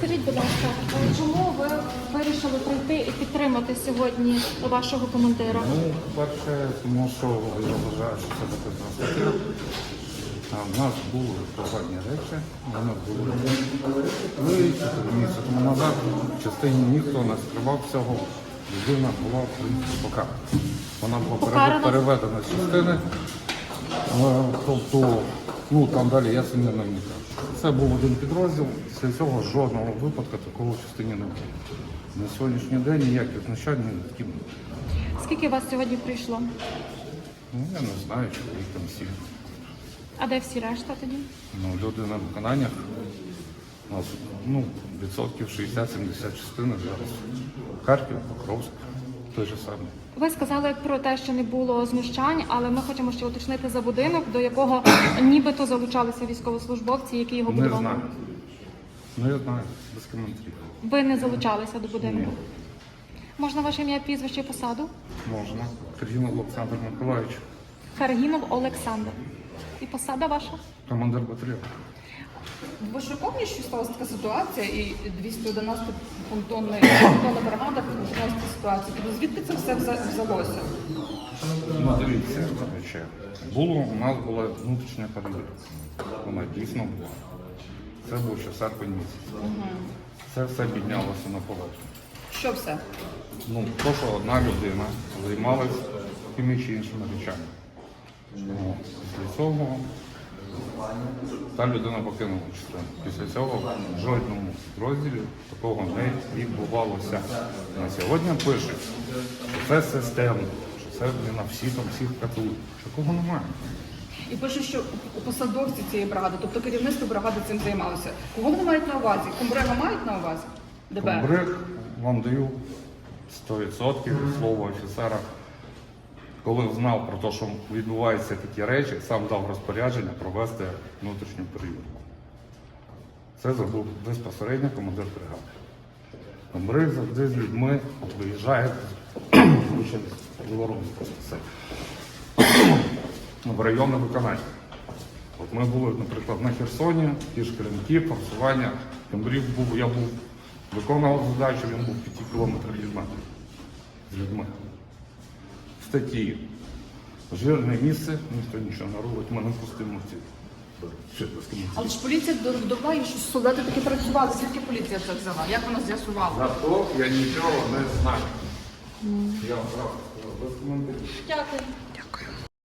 Скажіть, будь ласка, е, чому ви вирішили прийти і підтримати сьогодні вашого командира? Ну, по-перше, тому що я вважаю, що це таке транспортир. А в нас були погані речі, вони були вичитані місяць тому назад. В частині ніхто не скривав цього. Людина була в принципі покарана. Вона була Покарана? переведена з частини. Е, Тобто, ну там далі я сильно не вникав. Це був один підрозділ. Після цього жодного випадку такого в частині не було. На сьогоднішній день ніяких ким не було. Скільки вас сьогодні прийшло? Ну, я не знаю, чоловік там всі. А де всі решта тоді? Ну, люди на виконаннях. У нас ну, відсотків 60-70 частини зараз. Харків, Покровськ, той же самий. Ви сказали про те, що не було знущань, але ми хочемо ще уточнити за будинок, до якого нібито залучалися військовослужбовці, які його Не будували. знаю. Ну, я знаю, без коментарів. Ви не залучалися до будинку. Можна ваше ім'я, прізвище і посаду? Можна. Киргінов Олександр Миколаївич, Каргінов Олександр. І посада ваша? командир батальйону. Ви шоковані, що сталася така ситуація, і 211 понтонна бригада опинилася в цій ситуації. Тобто звідки це все вза- взялося? Ну, дивіться, коротше, було, у нас була внутрішня перевірка. Вона дійсно була. Це був ще серпень місяць. Це все піднялося на поверхню. Що все? Ну, то, що одна людина займалась тими чи іншими речами. Ну, після цього та людина покинула частину. Після цього в жодному розділі такого не відбувалося. На сьогодні пишуть, що це системно, що це на всі там всіх катують. Такого немає. І пише, що посадовці цієї бригади, тобто керівництво бригади цим займалося. Кого вони мають на увазі? Комбрега мають на увазі? ДБР? Комбриг вам даю 100% від слова офіцера. Коли знав про те, що відбуваються такі речі, сам дав розпорядження провести внутрішню перевірку. Це зробив безпосередньо командир бригади. Комбриг завжди з людьми виїжджає з в районне виконання. От ми були, наприклад, на Херсоні, ті ж керівники, форсування. Комбриг був, я був, виконував задачу, він був 5 кілометрах від мене з людьми. В статті жирне місце, ніхто нічого не робить, ми не пустимо ці. Ще. Але ж поліція довела, що солдати таки працювали. Звідки поліція це взяла? Як вона з'ясувала? Зато я нічого не знаю. Я вам правду сказав. Дякую.